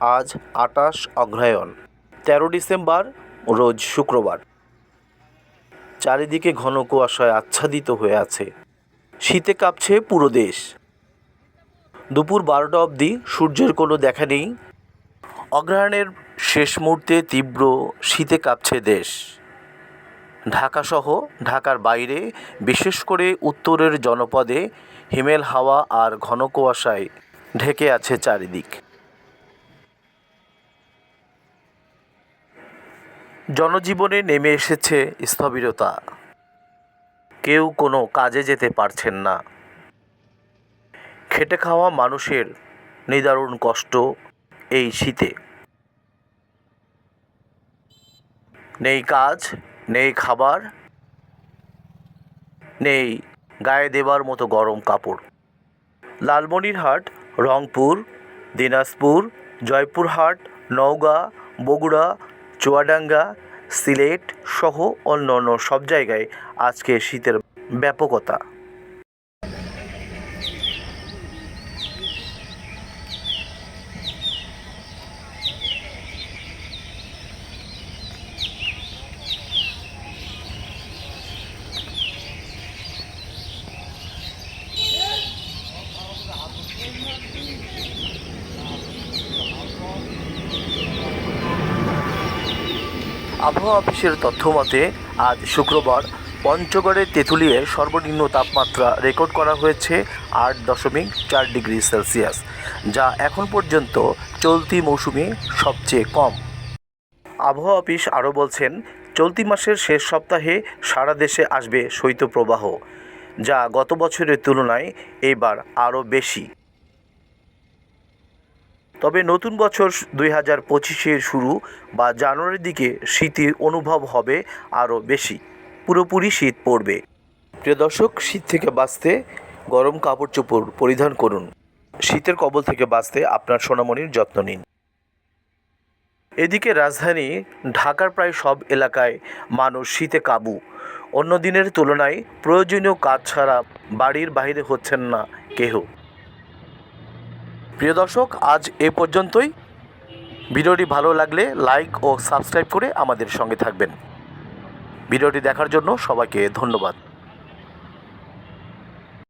আজ আটাশ অগ্রহায়ণ, তেরো ডিসেম্বর, রোজ শুক্রবার। চারিদিকে ঘন কুয়াশায় আচ্ছাদিত হয়ে আছে। শীতে কাঁপছে পুরো দেশ। দুপুর বারোটা অবধি সূর্যের কোনো দেখা নেই। অগ্রহায়ণের শেষ মুহূর্তে তীব্র শীতে কাঁপছে দেশ। ঢাকাসহ ঢাকার বাইরে, বিশেষ করে উত্তরের জনপদে হিমেল হাওয়া আর ঘন কুয়াশায় ঢেকে আছে চারিদিক। জনজীবনে নেমে এসেছে স্থবিরতা। কেউ কোনো কাজে যেতে পারছেন না। খেটে খাওয়া মানুষের নিদারুণ কষ্ট এই শীতে। নেই কাজ, নেই খাবার, নেই গায়ে দেবার মতো গরম কাপড়। লালমনিরহাট, রংপুর, দিনাজপুর, জয়পুরহাট, নওগাঁ, বগুড়া চুয়াডাঙ্গা সিলেট সহ অন্য অন্য সব জায়গায় আজকে শীতের ব্যাপকতা। আবহাওয়া অফিসের তথ্য মতে, আজ শুক্রবার পঞ্চগড়ের তেঁতুলিয়ে সর্বনিম্ন তাপমাত্রা রেকর্ড করা হয়েছে আট দশমিক চার ডিগ্রি সেলসিয়াস, যা এখন পর্যন্ত চলতি মৌসুমে সবচেয়ে কম। আবহাওয়া অফিস আরও বলছেন, চলতি মাসের শেষ সপ্তাহে সারা দেশে আসবে শৈত্যপ্রবাহ, যা গত বছরের তুলনায় এবার আরও বেশি। তবে নতুন বছর দুই হাজার পঁচিশের শুরু বা জানুয়ারির দিকে শীতের অনুভব হবে আরও বেশি। পুরোপুরি শীত পড়বে। প্রিয় দর্শক, শীত থেকে বাঁচতে গরম কাপড় চোপড় পরিধান করুন। শীতের কবল থেকে বাঁচতে আপনার সোনামণির যত্ন নিন। এদিকে রাজধানী ঢাকার প্রায় সব এলাকায় মানুষ শীতে কাবু। অন্য দিনের তুলনায় প্রয়োজনীয় কাজ ছাড়া বাড়ির বাইরে হচ্ছেন না কেহ। প্রিয় দর্শক, আজ এ পর্যন্তই। ভিডিওটি ভালো লাগলে লাইক ও সাবস্ক্রাইব করে আমাদের সঙ্গে থাকবেন। ভিডিওটি দেখার জন্য সবাইকে ধন্যবাদ।